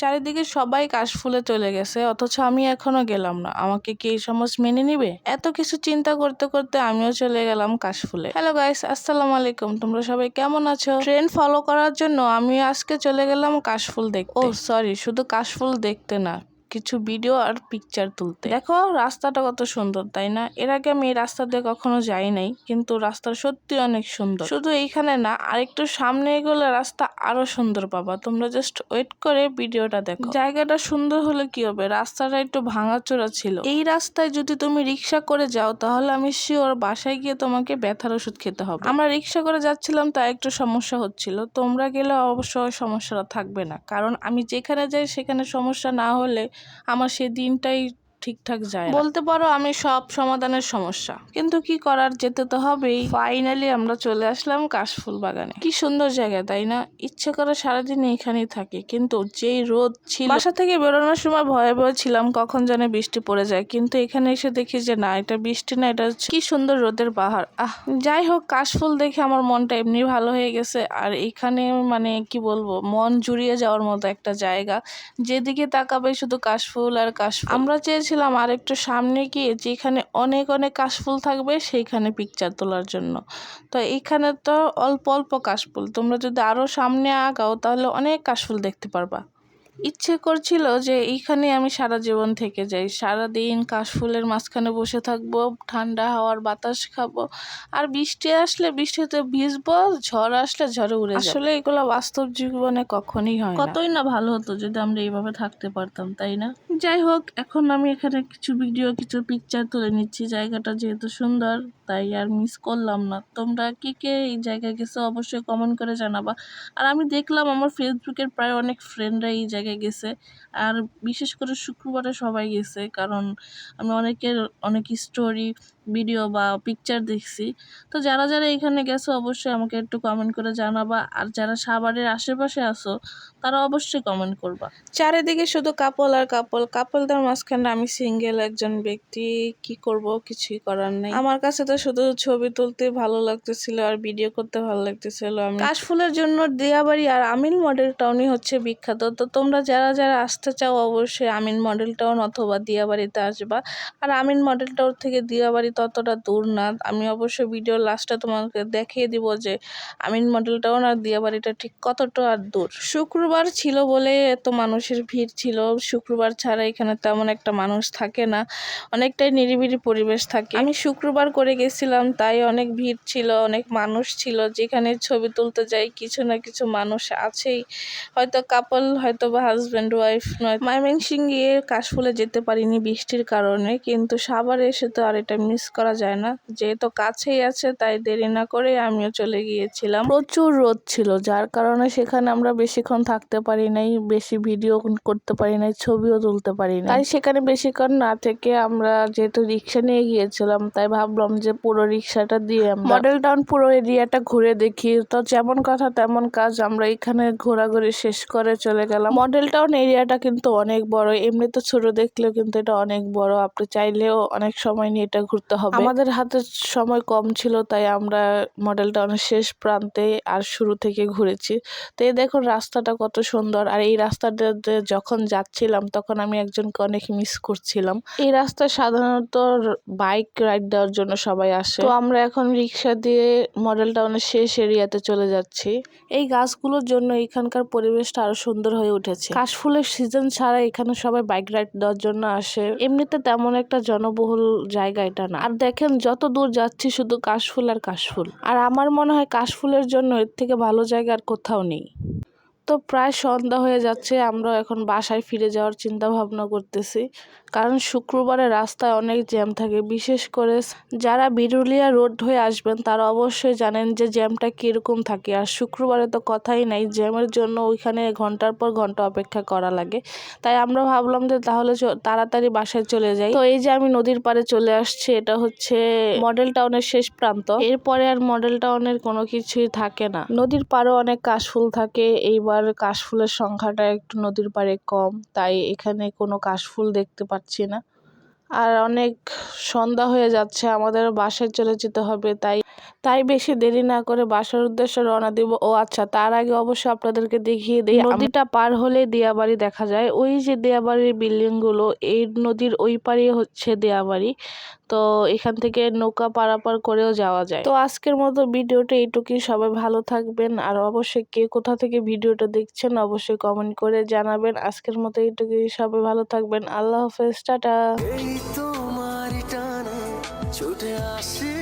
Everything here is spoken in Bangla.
চারিদিকে সবাই কাশফুলে চলে গেছে, অথচ আমি এখনও গেলাম না। আমাকে কি এই সমাজ মেনে নিবে? এত কিছু চিন্তা করতে করতে আমিও চলে গেলাম কাশফুলে। হ্যালো গাইস, আসসালামু আলাইকুম। তোমরা সবাই কেমন আছো? ট্রেন ফলো করার জন্য আমি আজকে চলে গেলাম কাশফুল দেখতে। ও, সরি, শুধু কাশফুল দেখতে না কিছু ভিডিও আর পিকচার তুলতে। দেখো, রাস্তাটা কত সুন্দর, তাই না? এর আগে আমি এই রাস্তা দিয়ে কখনো যাই নাই, কিন্তু রাস্তা সত্যি অনেক সুন্দর। শুধু এইখানে না, আরেকটু সামনে এগোলে রাস্তা আরও সুন্দর পাবা। তোমরা জাস্ট ওয়েট করে ভিডিওটা দেখো। জায়গাটা সুন্দর হলে কি হবে? রাস্তাটা একটু ভাঙাচোরা ছিল। এই রাস্তায় যদি তুমি রিক্সা করে যাও, তাহলে আমি শিওর বাসায় গিয়ে তোমাকে ব্যথার ওষুধ খেতে হবে। আমরা রিক্সা করে যাচ্ছিলাম, তাই একটু সমস্যা হচ্ছিল। তোমরা গেলে অবশ্য সমস্যাটা থাকবে না। কারণ আমি যেখানে যাই, সেখানে সমস্যা না হলে আমার সে দিনটাই ঠিকঠাক যায় না। বলতে পারো আমি সব সমাধানের সমস্যা। কিন্তু কি করার যেতে তো হবেই। ফাইনালি আমরা চলে আসলাম কাশফুল বাগানে। কি সুন্দর জায়গা, তাই না? ইচ্ছে করে সারাদিন এখানেই থাকি, কিন্তু যেই রোদ ছিল বাসা থেকে বেরোনোর সময় ভয়ে ভয়ে ছিলাম কখন জানে বৃষ্টি পড়ে যায়। কিন্তু এখানে এসে দেখি যে না, এটা বৃষ্টি না, এটা কি সুন্দর রোদের পাহাড়। আহ, যাই হোক, কাশফুল দেখে আমার মনটা এমনি ভালো হয়ে গেছে। আর এখানে মানে কি বলব, মন জুড়িয়ে যাওয়ার মতো একটা জায়গা। যেদিকে তাকাবে শুধু কাশফুল আর কাশফুল। আমরা চেয়েছিলাম আর একটু সামনে গিয়ে যেখানে অনেক অনেক কাশফুল থাকবে সেইখানে পিকচার তোলার জন্য। তো এইখানে তো অল্প অল্প কাশফুল। তোমরা যদি আরও সামনে আগাও তাহলে অনেক কাশফুল দেখতে পারবা। ইচ্ছে করছিল যে এইখানে আমি সারা জীবন থেকে যাই। সারা দিন কাশফুলের মাঝখানে বসে থাকব ঠান্ডা হাওয়ার বাতাস খাব। আর বৃষ্টি আসলে বৃষ্টিতে ভিজবো ঝড় আসলে ঝড়ে উড়ে আসলে এগুলো বাস্তব জীবনে কখনই হয় কতই না ভালো হতো যদি আমরা এইভাবে থাকতে পারতাম তাই না? যাই হোক এখন আমি এখানে কিছু ভিডিও কিছু পিকচার তুলে নিচ্ছি। জায়গাটা যেহেতু সুন্দর তাই আর মিস করলাম না। তোমরা কি কে এই জায়গায় গেছো অবশ্যই কমেন্ট করে জানাবা। আর আমি দেখলাম আমার ফেসবুকের প্রায় অনেক ফ্রেন্ডরা এই জায়গায় গেছে। আর বিশেষ করে শুক্রবারে সবাই গেছে কারণ আমি অনেকের অনেক স্টোরি ভিডিও বা পিকচার দেখছি। তো যারা যারা এখানে গেছো, অবশ্যই আমাকে একটু কমেন্ট করে জানাবা। আর যারা সাভারের আশেপাশে আছো, তারা অবশ্যই কমেন্ট করবা। চারিদিকে শুধু কাপল আর কাপল কাপলদের মাঝখানে আমি সিঙ্গেল একজন ব্যক্তি। কি করব? কিছুই করার নেই। আমার কাছে তো শুধু ছবি তুলতে ভালো লাগতেছিল আর ভিডিও করতে ভালো লাগতেছিল। আমি কাশফুলের জন্য দিয়াবাড়ি আর আমিন মডেল টাউনই হচ্ছে বিখ্যাত। তো তোমরা যারা যারা আসতে চাও, অবশ্যই আমিন মডেল টাউন অথবা দিয়াবাড়িতে আসবা। আর আমিন মডেল টাউন থেকে দিয়াবাড়ি ততটা দূর না। আমি অবশ্যই ভিডিও লাস্টে তোমাকে দেখিয়ে দিব যে আমিন মডেল টাউন আর দিয়াবাড়িটা ঠিক কতটা আর দূর। শুক্রবার ছিল বলে এত মানুষের ভিড় ছিল। শুক্রবার ছাড়া এখানে তেমন একটা মানুষ থাকে না। অনেকটাই নিরিবিলি পরিবেশ থাকে। আমি শুক্রবার করে গেছিলাম, তাই অনেক ভিড় ছিল, অনেক মানুষ ছিল। যেখানে ছবি তুলতে যাই, কিছু না কিছু মানুষ আছেই। হয়তো কাপল হয়তো বা হাজব্যান্ড ওয়াইফ নয়। ময়মনসিং গিয়ে কাশফুলে যেতে পারিনি বৃষ্টির কারণে, কিন্তু সাভারে এসে তো আর এটা মিস করা যায় না। যেহেতু কাছেই আছে, তাই দেরি না করে আমিও চলে গিয়েছিলাম। প্রচুর রোদ ছিল, যার কারণে সেখানে আমরা বেশিক্ষণ থাকতে পারি নাই, বেশি ভিডিও করতে পারি নাই, ছবিও তুলতে পারি না তাই সেখানে বেশিক্ষণ না থেকে আমরা যেহেতু রিক্সা নিয়ে গিয়েছিলাম, তাই ভাবলাম যে পুরো রিক্সাটা দিয়ে মডেল টাউন পুরো এরিয়াটা ঘুরে দেখি। তো যেমন কথা, তেমন কাজ আমরা এখানে ঘোরাঘুরি শেষ করে চলে গেলাম। মডেল টাউন এরিয়াটা কিন্তু অনেক বড় এমনি তো ছোট দেখলেও কিন্তু এটা অনেক বড়। আপনি চাইলেও অনেক সময় নিয়ে এটা ঘুরতে হবে। আমাদের হাতে সময় কম ছিল, তাই আমরা মডেল টাউনের শেষ প্রান্তে আর শুরু থেকে ঘুরেছি। তো এই দেখুন রাস্তাটা কত সুন্দর, আর এই রাস্তাটাতে যখন যাচ্ছিলাম তখন আমি একজনকে অনেক মিস করছিলাম। এই রাস্তা সাধারণত বাইক রাইড দেওয়ার জন্য সবাই আসে। তো আমরা এখন রিক্সা দিয়ে মডেল টাউনের শেষ এরিয়াতে চলে যাচ্ছি। এই গাছগুলোর জন্য এখানকার পরিবেশটা আরও সুন্দর হয়ে উঠেছে। কাশফুলের সিজন ছাড়া এখানে সবাই বাইক রাইড দেওয়ার জন্য আসে। এমনিতে তেমন একটা জনবহুল জায়গা এটা না। আর দেখেন, যত দূর যাচ্ছি শুধু কাশফুল আর কাশফুল। আর আমার মনে হয় কাশফুলের জন্য এর থেকে ভালো জায়গা আর কোথাও নেই। তো প্রায় সন্ধ্যা হয়ে যাচ্ছে আমরা এখন বাসায় ফিরে যাওয়ার চিন্তা ভাবনা করতেছি। কারণ শুক্রবারে রাস্তায় অনেক জ্যাম থাকে, বিশেষ করে যারা বিরুলিয়া রোড হয়ে আসবেন তারা অবশ্যই জানেন যে জ্যামটা কীরকম থাকে। আর শুক্রবারে তো কথাই নাই, জ্যামের জন্য ওইখানে ঘণ্টার পর ঘণ্টা অপেক্ষা করা লাগে। তাই আমরা ভাবলাম যে তাহলে তাড়াতাড়ি বাসায় চলে যাই। তো এই যে আমি নদীর পাড়ে চলে আসছি, এটা হচ্ছে মডেল টাউনের শেষ প্রান্ত। এরপরে আর মডেল টাউনের কোনো কিছুই থাকে না। নদীর পাড়ে অনেক কাশফুল থাকে, এইবার কাশফুলের সংখ্যাটা একটু নদীর পাড়ে কম, তাই এখানে কোনো কাশফুল দেখতে পাচ্ছি না। আর অনেক সন্ধ্যা হয়ে যাচ্ছে, আমাদের বাসে চলে যেতে হবে, তাই তাই বেশি দেরি না করে বাসার উদ্দেশ্যে রওনা দিব। ও আচ্ছা তার আগে অবশ্যই আপনাদেরকে দেখিয়ে দিই নদীটা পার হলে দিয়াবাড়ি দেখা যায়। ওই যে দেয়াবাড়ির বিল্ডিংগুলো এই নদীর ওই পারে হচ্ছে দেয়াবাড়ি। তো এখান থেকে নৌকা পারাপার করেও যাওয়া যায়। তো আজকের মতো ভিডিওটা এইটুকুই। সবাই ভালো থাকবেন। আর অবশ্যই কে কোথা থেকে ভিডিওটা দেখছেন অবশ্যই কমেন্ট করে জানাবেন। আজকের মতো এইটুকুই। সবাই ভালো থাকবেন। আল্লাহ হাফেজ। টাটা। ছুটে আসি।